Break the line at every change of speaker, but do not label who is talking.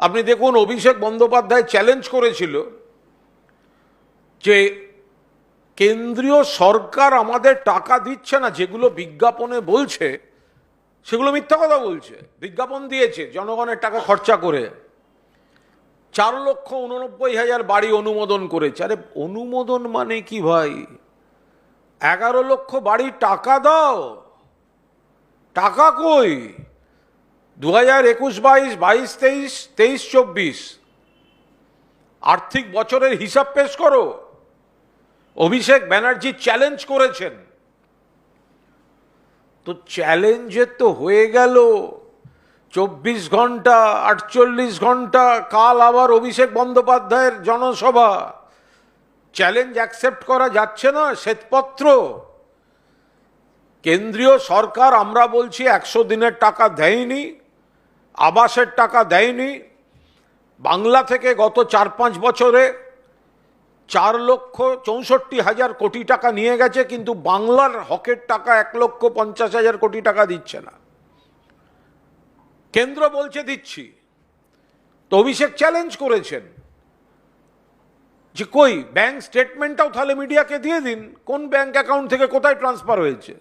আপনি দেখুন, অভিষেক বন্দ্যোপাধ্যায় চ্যালেঞ্জ করেছিল যে কেন্দ্রীয় সরকার আমাদের টাকা দিচ্ছে না, যেগুলো বিজ্ঞাপনে বলছে, সেগুলো মিথ্যা কথা বলছে। বিজ্ঞাপন দিয়েছে, জনগণের টাকা খরচা করে। চার লক্ষ উননব্বই হাজার বাড়ি অনুমোদন করেছে। আরে, অনুমোদন মানে কি ভাই? এগারো লক্ষ বাড়ি টাকা দাও। টাকা কই? দু হাজার একুশ, বাইশ বাইশ, তেইশ তেইশ, চব্বিশ। আর্থিক বছরের হিসাব পেশ করো। অভিষেক ব্যানার্জি চ্যালেঞ্জ করেছেন। তো চ্যালেঞ্জের তো হয়ে গেল। চব্বিশ ঘণ্টা, আটচল্লিশ ঘণ্টা, কাল আবার অভিষেক বন্দ্যোপাধ্যায়ের জনসভা। চ্যালেঞ্জ অ্যাকসেপ্ট করা যাচ্ছে না, শ্বেতপত্র। কেন্দ্রীয় সরকার, আমরা বলছি একশো দিনের টাকা দেয়নি। আবাসের টাকা দেয়নি। বাংলা থেকে গত চার পাঁচ বছরে চার লক্ষ চৌষট্টি হাজার কোটি টাকা নিয়ে গেছে, কিন্তু বাংলার হকের টাকা এক লক্ষ পঞ্চাশ হাজার কোটি টাকা দিচ্ছে না। কেন্দ্র বলছে দিচ্ছি। তো অভিষেক চ্যালেঞ্জ করেছেন। যে কই ব্যাংক স্টেটমেন্টটাও তাহলে মিডিয়াকে দিয়ে দিন। কোন ব্যাংক অ্যাকাউন্ট থেকে কোথায় ট্রান্সফার হয়েছে?